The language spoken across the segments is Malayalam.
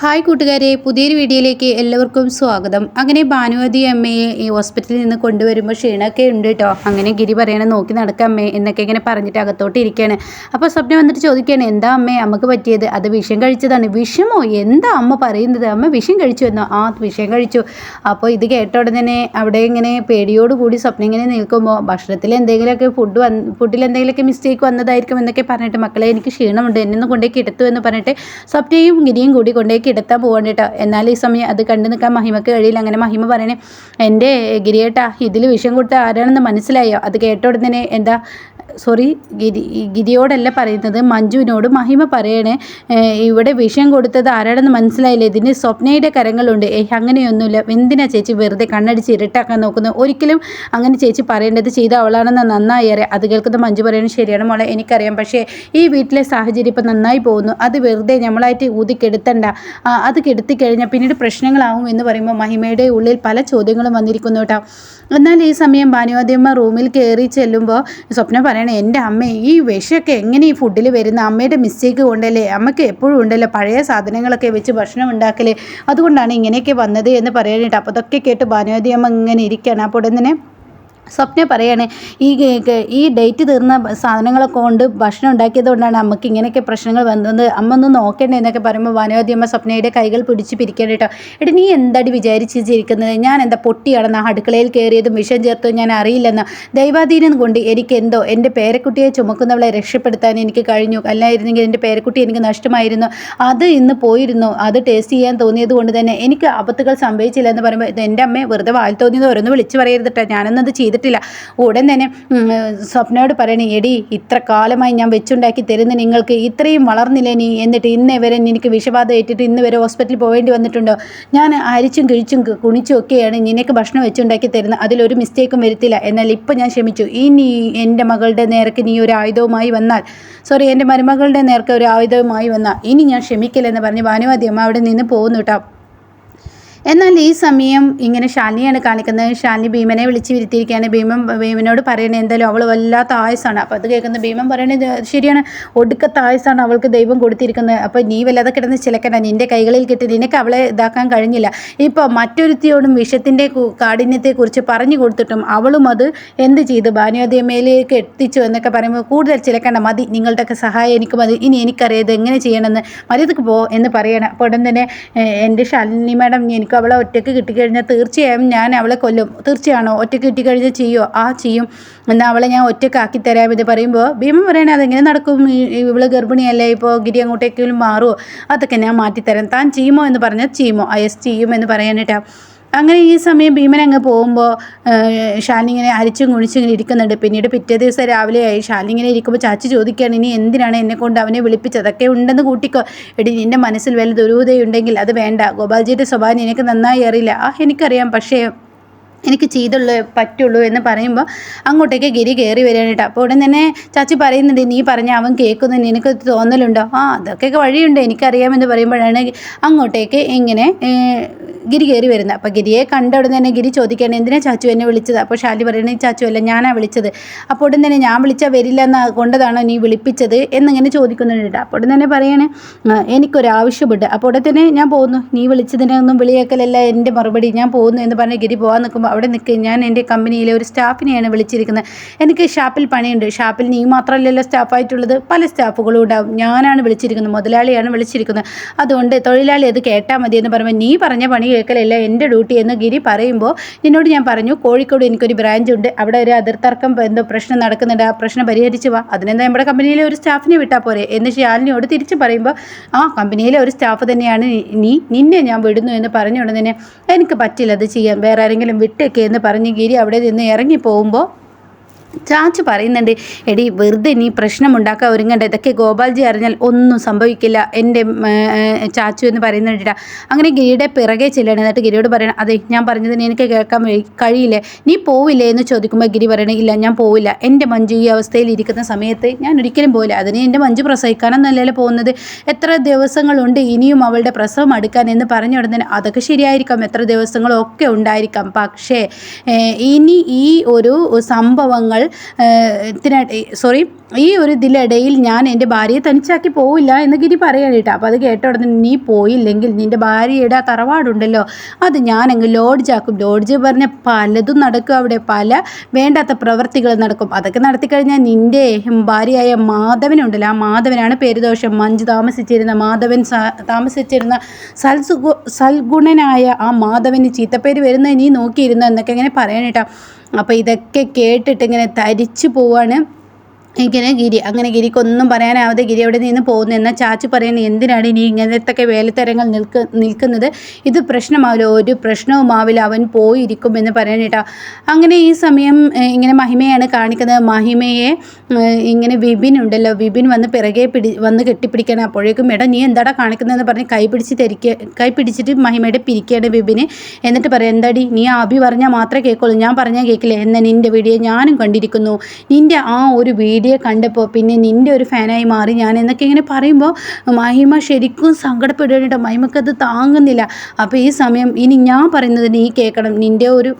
ഹായ് കൂട്ടുകാരെ പുതിയൊരു വീഡിയോയിലേക്ക് എല്ലാവർക്കും സ്വാഗതം. അങ്ങനെ ഭാനുവതി അമ്മയെ ഈ ഹോസ്പിറ്റലിൽ നിന്ന് കൊണ്ടുവരുമ്പോൾ ക്ഷീണമൊക്കെ ഉണ്ട് കേട്ടോ അങ്ങനെ ഗിരി പറയണ നോക്കി നടക്കാം അമ്മേ എന്നൊക്കെ ഇങ്ങനെ പറഞ്ഞിട്ട് അകത്തോട്ട് ഇരിക്കുകയാണ് അപ്പോൾ സ്വപ്നം വന്നിട്ട് ചോദിക്കുകയാണ് എന്താ അമ്മേ അമ്മയ്ക്ക് പറ്റിയത്? അത് വിഷം കഴിച്ചതാണ്. വിഷമോ? എന്താ അമ്മ പറയുന്നത്? അമ്മ വിഷം കഴിച്ചു എന്നോ ആ വിഷം കഴിച്ചു. അപ്പോൾ ഇത് കേട്ട ഉടനെ അവിടെ ഇങ്ങനെ പേടിയോടുകൂടി സ്വപ്നം ഇങ്ങനെ നിൽക്കുമ്പോൾ ഭക്ഷണത്തിൽ എന്തെങ്കിലുമൊക്കെ ഫുഡ് വന്ന് ഫുഡിൽ എന്തെങ്കിലുമൊക്കെ മിസ്റ്റേക്ക് വന്നതായിരിക്കും എന്നൊക്കെ പറഞ്ഞിട്ട് മക്കളെ എനിക്ക് ക്ഷീണമുണ്ട്. എന്നെ ഒന്ന് കൊണ്ടേക്ക് എടുത്തു എന്ന് പറഞ്ഞിട്ട് സ്വപ്നയും ഗിരിയും കൂടി കൊണ്ടേക്ക് കിടത്താൻ പോകണ്ട കേട്ടോ എന്നാൽ ഈ സമയം അത് കണ്ടു നിൽക്കാൻ മഹിമക്ക് കഴിയില്ല. അങ്ങനെ മഹിമ പറയണേ എന്റെ ഗിരിയേട്ടാ ഇതിൽ വിഷം കൊടുത്ത ആരാണെന്ന് മനസ്സിലായോ? അത് കേട്ട എന്താ സോറി ഗിരി ഗിരിയോടല്ല പറയുന്നത് മഞ്ജുവിനോട് മഹിമ പറയണേ ഇവിടെ വിഷം കൊടുത്തത് ആരാണെന്ന് മനസ്സിലായില്ല? ഇതിന് സ്വപ്നയുടെ കരങ്ങളുണ്ട്. ഏഹ് അങ്ങനെയൊന്നുമില്ല. എന്തിനാ ചേച്ചി വെറുതെ കണ്ണടിച്ച് ഇരട്ടാക്കാൻ നോക്കുന്നത് ഒരിക്കലും അങ്ങനെ ചേച്ചി പറയേണ്ടത് ചെയ്ത അവളാണെന്ന് നന്നായി അറിയാം. അത് കേൾക്കുന്ന മഞ്ജു പറയുന്നത് ശരിയാണ് മോളെ എനിക്കറിയാം. പക്ഷേ ഈ വീട്ടിലെ സാഹചര്യം ഇപ്പം നന്നായി പോകുന്നു. അത് വെറുതെ നമ്മളായിട്ട് ഊതി കെടുത്തണ്ട അത് കെടുത്തി കഴിഞ്ഞാൽ പിന്നീട് പ്രശ്നങ്ങളാവും എന്ന് പറയുമ്പോൾ മഹിമയുടെ ഉള്ളിൽ പല ചോദ്യങ്ങളും വന്നിരിക്കുന്നു കേട്ടോ. എന്നാൽ ഈ സമയം ഭാനുവാദ്യമ്മ റൂമിൽ കയറി ചെല്ലുമ്പോൾ സ്വപ്നം പറയണേ എന്റെ അമ്മ ഈ വിഷമൊക്കെ എങ്ങനെ ഈ ഫുഡിൽ വരുന്ന? അമ്മയുടെ മിസ്റ്റേക്ക് കൊണ്ടല്ലേ? അമ്മയ്ക്ക് എപ്പോഴും ഉണ്ടല്ലോ പഴയ സാധനങ്ങളൊക്കെ വെച്ച് ഭക്ഷണം ഉണ്ടാക്കലേ. അതുകൊണ്ടാണ് ഇങ്ങനെയൊക്കെ വന്നത് എന്ന് പറയാനായിട്ട് അപ്പോൾ അതൊക്കെ കേട്ട് ഭാനുവാദ്യമ്മ ഇങ്ങനെ ഇരിക്കുകയാണ് അപ്പോൾ ഉടൻ തന്നെ സ്വപ്ന പറയാണ് ഈ ഈ ഡേറ്റ് തീർന്ന സാധനങ്ങളൊക്കെ കൊണ്ട് ഭക്ഷണം ഉണ്ടാക്കിയത് കൊണ്ടാണ് അമ്മയ്ക്ക് ഇങ്ങനെയൊക്കെ പ്രശ്നങ്ങൾ വന്നത്. അമ്മ ഒന്ന് നോക്കണ്ടേ എന്നൊക്കെ പറയുമ്പോൾ വനവതിയമ്മ സ്വപ്നയുടെ കൈകൾ പിടിച്ച് പിരിക്കണം കേട്ടോ. എടി നീ എന്താടി വിചാരിച്ചിരിക്കുന്നത് ഞാൻ എന്താ പൊട്ടിയാണെന്ന്? അടുക്കളയിൽ കയറിയതും വിഷം ചേർത്തോ ഞാൻ അറിയില്ലെന്ന്? ദൈവാധീനം കൊണ്ട് എനിക്ക് എന്തോ? എന്റെ പേരക്കുട്ടിയെ ചുമക്കുന്നവളെ രക്ഷപ്പെടുത്താൻ എനിക്ക് കഴിഞ്ഞു. അല്ലായിരുന്നെങ്കിൽ എന്റെ പേരക്കുട്ടി എനിക്ക് നഷ്ടമായിരുന്നു. അത് ഇന്ന് പോയിരുന്നു. അത് ടേസ്റ്റ് ചെയ്യാൻ തോന്നിയത് കൊണ്ട് തന്നെ എനിക്ക് ആപത്തുകൾ സംഭവിച്ചില്ല എന്ന് പറയുമ്പോൾ എന്റെ അമ്മയെ വെറുതെ വാൽ തോന്നിയത് ഓരോന്ന് വിളിച്ച് പറയരുതിട്ടോ ഞാനൊന്നത് ചെയ്ത് ചെയ്തിട്ടില്ല. ഉടൻ തന്നെ സ്വപ്നയോട് പറയണേ എടി ഇത്ര കാലമായി ഞാൻ വെച്ചുണ്ടാക്കി തരുന്ന നിങ്ങൾക്ക് ഇത്രയും വളർന്നില്ലേ നീ? എന്നിട്ട് ഇന്നേ വരെ എനിക്ക് വിഷബാധ ഏറ്റിട്ട് ഇന്ന് വരെ ഹോസ്പിറ്റലിൽ പോകേണ്ടി വന്നിട്ടുണ്ടോ? ഞാൻ അരിച്ചും കിഴിച്ചും കുണിച്ചും ഒക്കെയാണ് നിനക്ക് ഭക്ഷണം വെച്ചുണ്ടാക്കി തരുന്നത്. അതിലൊരു മിസ്റ്റേക്കും വരുത്തില്ല. എന്നാൽ ഇപ്പം ഞാൻ ക്ഷമിച്ചു. ഇനി എന്റെ മകളുടെ നേർക്ക് നീ ഒരു ആയുധവുമായി വന്നാൽ സോറി എന്റെ മരുമകളുടെ നേർക്ക് ഒരു ആയുധവുമായി വന്നാൽ ഇനി ഞാൻ ക്ഷമിക്കില്ലെന്ന് പറഞ്ഞ് ഭാനുവാദി അമ്മ അവിടെ നിന്ന് പോകുന്നു കേട്ടോ എന്നാൽ ഈ സമയം ഇങ്ങനെ ശാലിനിയാണ് കാണിക്കുന്നത്. ശാലിനി ഭീമനെ വിളിച്ച് വിരുത്തിയിരിക്കുകയാണ്. ഭീമൻ ഭീമനോട് പറയണേ എന്തായാലും അവൾ വല്ലാത്ത ആയുസാണ് അപ്പോൾ അത് കേൾക്കുന്ന ഭീമൻ പറയണത് ശരിയാണ്. ഒടുക്കത്തെ ആയുസാണ് അവൾക്ക് ദൈവം കൊടുത്തിരിക്കുന്നത്. അപ്പോൾ നീ വല്ലാതെ കിടന്ന് ചിലക്കണ്ട. നിന്റെ കൈകളിൽ കിട്ടി. നിനക്ക് അവളെ ഇതാക്കാൻ കഴിഞ്ഞില്ല. ഇപ്പോൾ മറ്റൊരുത്തിയോടും വിഷത്തിന്റെ കാഠിന്യത്തെക്കുറിച്ച് പറഞ്ഞു കൊടുത്തിട്ടും അവളും അത് എന്ത് ചെയ്തു? ഭാനുവതിയമ്മയിലേക്ക് എത്തിച്ചു എന്നൊക്കെ പറയുമ്പോൾ കൂടുതൽ ചിലക്കണ്ട. മതി നിങ്ങളുടെയൊക്കെ സഹായം എനിക്ക് മതി. ഇനി എനിക്കറിയാം എങ്ങനെ ചെയ്യണമെന്ന്. മര്യാദയ്ക്ക് പോ എന്ന് പറയണം. അപ്പോൾ ഉടൻ തന്നെ എന്റെ ശാലിനി മാഡം എനിക്ക് അവളെ ഒറ്റയ്ക്ക് കിട്ടിക്കഴിഞ്ഞാൽ തീർച്ചയായും ഞാൻ അവളെ കൊല്ലും. തീർച്ചയാണോ? ഒറ്റയ്ക്ക് കിട്ടിക്കഴിഞ്ഞാൽ ചെയ്യുമോ ആ ചെയ്യും. എന്നാൽ അവളെ ഞാൻ ഒറ്റയ്ക്കാക്കി തരാം. എന്ന് പറയുമ്പോൾ ഭീമൻ പറയണേ അതെങ്ങനെ നടക്കും? ഇവൾ ഗർഭിണിയല്ലേ? ഇപ്പോൾ ഗിരി അങ്ങോട്ടേക്കെങ്കിലും മാറുമോ അതൊക്കെ ഞാൻ മാറ്റിത്തരാം. താൻ ചെയ്യുമോ എന്ന് പറഞ്ഞാൽ ചെയ്യുമോ? ആ എസ് ചെയ്യുമെന്ന് പറയാനായിട്ടാണ് അങ്ങനെ ഈ സമയം ഭീമൻ അങ്ങ് പോകുമ്പോൾ ഷാലിങ്ങനെ അരിച്ചും കുഴിച്ചും ഇങ്ങനെ ഇരിക്കുന്നുണ്ട്. പിന്നീട് പിറ്റേ ദിവസം രാവിലെയായി. ഷാലിങ്ങനെ ഇരിക്കുമ്പോൾ ചാച്ചി ചോദിക്കുകയാണ് ഇനി എന്തിനാണ് എന്നെ കൊണ്ട് അവനെ വിളിപ്പിച്ചത്? അതൊക്കെ ഉണ്ടെന്ന് കൂട്ടിക്കോ. എടി നിന്റെ മനസ്സിൽ വല്ല ദുരൂതയുണ്ടെങ്കിൽ അത് വേണ്ട. ഗോപാൽജിയുടെ സ്വഭാവം എനിക്ക് നന്നായി അറിയില്ല. ആ എനിക്കറിയാം. പക്ഷേ എനിക്ക് ചെയ്തുള്ളൂ പറ്റുള്ളൂ എന്ന് പറയുമ്പോൾ അങ്ങോട്ടേക്ക് ഗിരി കയറി വരാനായിട്ട് അപ്പോൾ ഉടൻ തന്നെ ചാച്ചി പറയുന്നുണ്ട് നീ പറഞ്ഞ അവൻ കേൾക്കുന്നു. നിനക്ക് തോന്നലുണ്ടോ? ആ അതൊക്കെ വഴിയുണ്ട്. എനിക്കറിയാമെന്ന് പറയുമ്പോഴാണ് അങ്ങോട്ടേക്ക് ഇങ്ങനെ ഗിരി കയറി വരുന്നത് അപ്പോൾ ഗിരിയെ കണ്ട ഉടനെ തന്നെ ഗിരി ചോദിക്കുകയാണ് എന്തിനാ ചാച്ചു എന്നെ വിളിച്ചത്? അപ്പോൾ ഷാലി പറയുന്നത് ചാച്ചു അല്ല ഞാനാ വിളിച്ചത്. അപ്പോൾ ഉടൻ തന്നെ ഞാൻ വിളിച്ചാൽ വരില്ല എന്ന കൊണ്ടതാണോ നീ വിളിപ്പിച്ചത്? എന്നിങ്ങനെ ചോദിക്കുന്നുണ്ട്. അപ്പോൾ ഉടൻ തന്നെ പറയാണ് എനിക്കൊരാവശ്യമുണ്ട് അപ്പോൾ ഉടൻ തന്നെ ഞാൻ പോകുന്നു. നീ വിളിച്ചതിനൊന്നും വിളിയേക്കലല്ല എന്റെ മറുപടി ഞാൻ പോകുന്നു എന്ന് പറഞ്ഞ് ഗിരി പോകാൻ നിൽക്കുമ്പോൾ അവിടെ നിൽക്കുക ഞാൻ എന്റെ കമ്പനിയിലെ ഒരു സ്റ്റാഫിനെയാണ് വിളിച്ചിരിക്കുന്നത് എനിക്ക് ഷാപ്പിൽ പണിയുണ്ട്. ഷാപ്പിൽ നീ മാത്രമല്ലല്ലോ സ്റ്റാഫായിട്ടുള്ളത്. പല സ്റ്റാഫുകളും ഉണ്ടാവും. ഞാനാണ് വിളിച്ചിരിക്കുന്നത് മുതലാളിയാണ് വിളിച്ചിരിക്കുന്നത് അതുകൊണ്ട് തൊഴിലാളി അത് കേട്ടാൽ മതി എന്ന് പറയുമ്പോൾ നീ പറഞ്ഞ പണി കേൾക്കലല്ല എന്റെ ഡ്യൂട്ടി എന്ന് ഗിരി പറയുമ്പോൾ നിന്നോട് ഞാൻ പറഞ്ഞു കോഴിക്കോട് എനിക്കൊരു ബ്രാഞ്ച് ഉണ്ട് അവിടെ ഒരു അതിർത്തർക്കം എന്തോ പ്രശ്നം നടക്കുന്നുണ്ട് ആ പ്രശ്നം പരിഹരിച്ചു വാ. അതിനെന്താ നമ്മുടെ കമ്പനിയിലെ ഒരു സ്റ്റാഫിനെ വിട്ടാൽ പോരെ? എന്ന് ശാലിനിയോട് തിരിച്ച് പറയുമ്പോൾ ആ കമ്പനിയിലെ ഒരു സ്റ്റാഫ് തന്നെയാണ് നീ നിന്നെ ഞാൻ വിടുന്നു എന്ന് പറഞ്ഞുകൊണ്ട് തന്നെ എനിക്ക് പറ്റില്ല അത് ചെയ്യാൻ വേറെ ആരെങ്കിലും വിട്ടേക്കേ എന്ന് പറഞ്ഞ് ഗിരി അവിടെ നിന്ന് ഇറങ്ങി പോകുമ്പോൾ ചാച്ചു പറയുന്നുണ്ട് എടി വെറുതെ നീ പ്രശ്നമുണ്ടാക്കാൻ ഒരുങ്ങണ്ട. ഇതൊക്കെ ഗോപാൽജി അറിഞ്ഞാൽ ഒന്നും സംഭവിക്കില്ല. എന്റെ ചാച്ചു എന്ന് പറയുന്നുണ്ടാ അങ്ങനെ ഗിരിയുടെ പിറകെ ചെല്ലണം എന്നിട്ട് ഗിരിയോട് പറയണം അതെ ഞാൻ പറഞ്ഞതിന് എനിക്ക് കേൾക്കാൻ കഴിയില്ലേ? നീ പോവില്ലേ? എന്ന് ചോദിക്കുമ്പോൾ ഗിരി പറയണേ ഇല്ല ഞാൻ പോവില്ല. എന്റെ മഞ്ജു ഈ അവസ്ഥയിൽ ഇരിക്കുന്ന സമയത്ത് ഞാൻ ഒരിക്കലും പോവില്ല. അതിന് എന്റെ മഞ്ജു പ്രസവിക്കാനൊന്നല്ലേ പോകുന്നത്. എത്ര ദിവസങ്ങളുണ്ട് ഇനിയും അവളുടെ പ്രസവം അടുക്കാൻ? എന്ന് പറഞ്ഞ ഉടനെ അതൊക്കെ ശരിയായിരിക്കാം. എത്ര ദിവസങ്ങളൊക്കെ ഉണ്ടായിരിക്കാം. പക്ഷേ ഇനി ഈ ഒരു സംഭവങ്ങൾ സോറി ഈ ഒരു ഇതിലിടയിൽ ഞാൻ എന്റെ ഭാര്യയെ തനിച്ചാക്കി പോവില്ല എന്ന് ഗിരി പറയാൻ കേട്ടോ. അപ്പോൾ അത് കേട്ട ഉടനെ നീ പോയില്ലെങ്കിൽ നിന്റെ ഭാര്യയുടെ ആ തറവാടുണ്ടല്ലോ. അത് ഞാനങ്ങ് ലോഡ്ജാക്കും ലോഡ്ജ് പറഞ്ഞ പലതും നടക്കും അവിടെ. പല വേണ്ടാത്ത പ്രവൃത്തികൾ നടക്കും. അതൊക്കെ നടത്തി കഴിഞ്ഞാൽ നിന്റെ ഭാര്യയായ മാധവനുണ്ടല്ലോ. ആ മാധവനാണ് പേരുദോഷം. മഞ്ജു താമസിച്ചിരുന്ന മാധവൻ താമസിച്ചിരുന്ന സൽസുഗു സൽഗുണനായ ആ മാധവന് ചീത്തപ്പേര് വരുന്നത് നീ നോക്കിയിരുന്നു എന്നൊക്കെ ഇങ്ങനെ പറയണേട്ടാ അപ്പോൾ ഇതൊക്കെ കേട്ടിട്ട് ഇങ്ങനെ തരിച്ചു പോവാണ്. ഇങ്ങനെ ഗിരി അങ്ങനെ ഗിരിക്കൊന്നും പറയാനാവാതെ ഗിരി അവിടെ നിന്ന് പോകുന്നു. എന്നാൽ ചാച്ചു പറയുന്നത് എന്തിനാണ് ഇനി ഇങ്ങനത്തെ വേലത്തരങ്ങൾ നിൽക്ക് നിൽക്കുന്നത്? ഇത് പ്രശ്നമാവില്ല. ഒരു പ്രശ്നവുമാവില്ല അവൻ പോയിരിക്കും എന്ന് പറയാനേട്ടാ അങ്ങനെ ഈ സമയം ഇങ്ങനെ മഹിമയാണ് കാണിക്കുന്നത്. മഹിമയെ ഇങ്ങനെ വിപിൻ ഉണ്ടല്ലോ. വിപിൻ വന്ന് പിറകെ പിടി വന്ന് കെട്ടിപ്പിടിക്കണം അപ്പോഴേക്കും മേഡം നീ എന്താടാ കാണിക്കുന്നതെന്ന് പറഞ്ഞ് കൈ പിടിച്ച് തിരിക്കുക കൈ പിടിച്ചിട്ട് മഹിമയുടെ പിരിക്കുകയാണ് വിപിന്. എന്നിട്ട് പറയാം എന്താടി നീ അഭി പറഞ്ഞാൽ മാത്രമേ കേൾക്കുള്ളൂ. ഞാൻ പറഞ്ഞാൽ കേൾക്കില്ല. എന്നാൽ നിന്റെ വീഡിയോ ഞാനും കണ്ടിരിക്കുന്നു. നിന്റെ ആ ഒരു വീഡിയോ കണ്ടപ്പോൾ പിന്നെ നിന്റെ ഒരു ഫാനായി മാറി ഞാൻ എന്നൊക്കെ ഇങ്ങനെ പറയുമ്പോൾ മഹിമ ശരിക്കും സങ്കടപ്പെടുകയാണ് കേട്ടോ. മഹിമക്കത് താങ്ങുന്നില്ല. അപ്പോൾ ഈ സമയം ഇനി ഞാൻ പറയുന്നത് നീ കേൾക്കണം. നിന്റെ ഒരു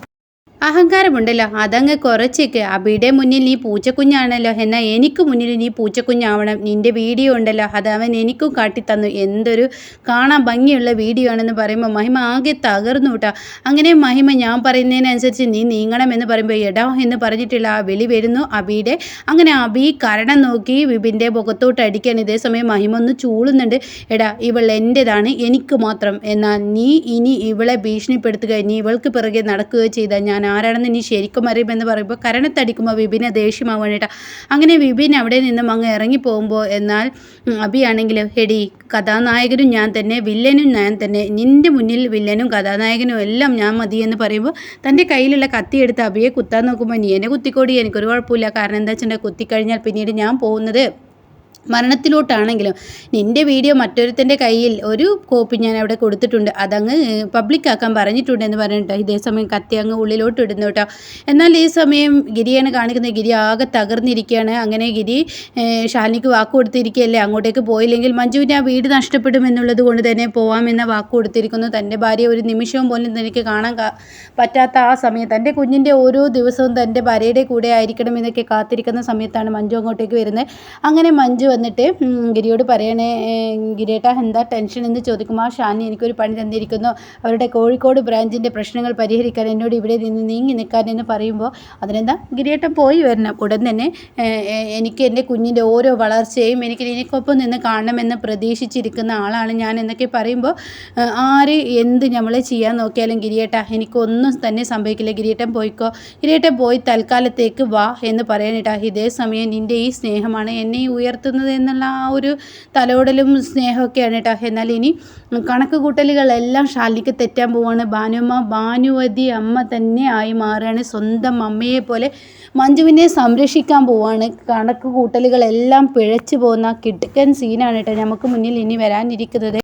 അഹങ്കാരമുണ്ടല്ലോ. അതങ്ങ് കുറച്ചേക്ക്. അബിയുടെ മുന്നിൽ നീ പൂച്ചക്കുഞ്ഞാണല്ലോ. എന്നാൽ എനിക്ക് മുന്നിൽ നീ പൂച്ചക്കുഞ്ഞാവണം. നിന്റെ വീഡിയോ ഉണ്ടല്ലോ. അത് അവൻ എനിക്കും കാട്ടിത്തന്നു. എന്തൊരു കാണാൻ ഭംഗിയുള്ള വീഡിയോ ആണെന്ന് പറയുമ്പോൾ മഹിമ ആകെ തകർന്നു കേട്ടോ. അങ്ങനെ മഹിമ ഞാൻ പറയുന്നതിനനുസരിച്ച് നീ നീങ്ങണം എന്ന് പറയുമ്പോൾ എടാ എന്ന് പറഞ്ഞിട്ടുള്ള ആ വിളി വരുന്നു അബിയുടെ. അങ്ങനെ അബി കരണം നോക്കി വിപിന്റെ മുഖത്തോട്ട് അടിക്കാൻ ഇതേ സമയം മഹിമ ഒന്ന് ചൂളുന്നുണ്ട്. എടാ ഇവൾ എന്റെതാണ് എനിക്ക് മാത്രം. എന്നാൽ നീ ഇനി ഇവളെ ഭീഷണിപ്പെടുത്തുക ഇനി ഇവൾക്ക് പിറകെ നടക്കുകയോ ചെയ്താൽ ഞാൻ ആരാണെന്ന് ഇനി ശരിക്കും അറിയുമെന്ന് പറയുമ്പോൾ കരണത്തടിക്കുമ്പോൾ വിപിനെ ദേഷ്യമാവാണ് കേട്ടോ. അങ്ങനെ വിപിൻ അവിടെ നിന്നും അങ്ങ് ഇറങ്ങി പോകുമ്പോൾ എന്നാൽ അബിയാണെങ്കിൽ എടി കഥാനായകനും ഞാൻ തന്നെ വില്ലനും ഞാൻ തന്നെ നിന്റെ മുന്നിൽ വില്ലനും കഥാനായകനും എല്ലാം ഞാൻ മതി എന്ന് പറയുമ്പോൾ തന്റെ കയ്യിലുള്ള കത്തിയെടുത്ത് അബിയെ കുത്താൻ നോക്കുമ്പോൾ നീ എന്നെ കുത്തിക്കോടി എനിക്കൊരു കുഴപ്പമില്ല. കാരണം എന്താ വെച്ചിട്ടുണ്ടെങ്കിൽ കുത്തിക്കഴിഞ്ഞാൽ പിന്നീട് ഞാൻ പോകുന്നത്? മരണത്തിലോട്ടാണെങ്കിലും നിന്റെ വീഡിയോ മറ്റൊരുത്തന്റെ കയ്യിൽ ഒരു കോപ്പി ഞാൻ അവിടെ കൊടുത്തിട്ടുണ്ട്. അതങ്ങ് പബ്ലിക്കാക്കാൻ പറഞ്ഞിട്ടുണ്ട് എന്ന് പറഞ്ഞിട്ടോ ഇതേ സമയം കത്തി അങ്ങ് ഉള്ളിലോട്ട് ഇടുന്നു കേട്ടോ. എന്നാൽ ഈ സമയം ഗിരിയാണ് കാണിക്കുന്നത്. ഗിരി ആകെ തകർന്നിരിക്കുകയാണ്. അങ്ങനെ ഗിരി ഷാലിനിക്ക് വാക്ക് കൊടുത്തിരിക്കുകയല്ലേ? അങ്ങോട്ടേക്ക് പോയില്ലെങ്കിൽ മഞ്ജുവിന്റെ ആ വീട് നഷ്ടപ്പെടും എന്നുള്ളത് കൊണ്ട് തന്നെ പോവാമെന്ന വാക്ക് കൊടുത്തിരിക്കുന്നു. തന്റെ ഭാര്യ ഒരു നിമിഷവും പോലും തനിക്ക് കാണാൻ പറ്റാത്ത ആ സമയം. തന്റെ കുഞ്ഞിന്റെ ഓരോ ദിവസവും തന്റെ ഭാര്യയുടെ കൂടെ ആയിരിക്കണം എന്നൊക്കെ കാത്തിരിക്കുന്ന സമയത്താണ് മഞ്ജു അങ്ങോട്ടേക്ക് വരുന്നത്. അങ്ങനെ മഞ്ജു വന്നിട്ട് ഗിരിയോട് പറയണേ ഗിരിയേട്ട എന്താ ടെൻഷൻ എന്ന് ചോദിക്കുമ്പോൾ ഷാനി എനിക്കൊരു പണി തന്നിരിക്കുന്നു. അവരുടെ കോഴിക്കോട് ബ്രാഞ്ചിന്റെ പ്രശ്നങ്ങൾ പരിഹരിക്കാൻ എന്നോട് ഇവിടെ നിന്ന് നീങ്ങി നിൽക്കാൻ എന്ന് പറയുമ്പോൾ അതിനെന്താ? ഗിരിയേട്ടൻ പോയി വരണം. ഉടൻ തന്നെ എനിക്ക് എന്റെ കുഞ്ഞിന്റെ ഓരോ വളർച്ചയും എനിക്ക് എനിക്കൊപ്പം നിന്ന് കാണണമെന്ന് പ്രതീക്ഷിച്ചിരിക്കുന്ന ആളാണ് ഞാൻ എന്നൊക്കെ പറയുമ്പോൾ ആര് എന്ത് നമ്മളെ ചെയ്യാൻ നോക്കിയാലും ഗിരിയേട്ട എനിക്കൊന്നും തന്നെ സംഭവിക്കില്ല. ഗിരിയേട്ടൻ പോയിക്കോ. ഗിരിയേട്ടൻ പോയി തൽക്കാലത്തേക്ക് വാ എന്ന് പറയാനിട്ടാ ഇതേ സമയം നിന്റെ ഈ സ്നേഹമാണ് എന്നെ ഉയർത്തുന്നത് എന്നുള്ള ആ ഒരു തലോടലും സ്നേഹമൊക്കെയാണ് കേട്ടോ. എന്നാൽ ഇനി കണക്ക് കൂട്ടലുകളെല്ലാം ഷാലിനിക്ക് തെറ്റാൻ പോവാണ്. ഭാനുമ്മ ഭാനുവതി അമ്മ തന്നെ ആയി മാറുകയാണ്. സ്വന്തം അമ്മയെ പോലെ മഞ്ജുവിനെ സംരക്ഷിക്കാൻ പോവാണ്. കണക്ക് കൂട്ടലുകളെല്ലാം പിഴച്ചു പോകുന്ന കിടുക്കൻ സീനാണ് കേട്ടോ. നമുക്ക് മുന്നിൽ ഇനി വരാനിരിക്കുന്നത്.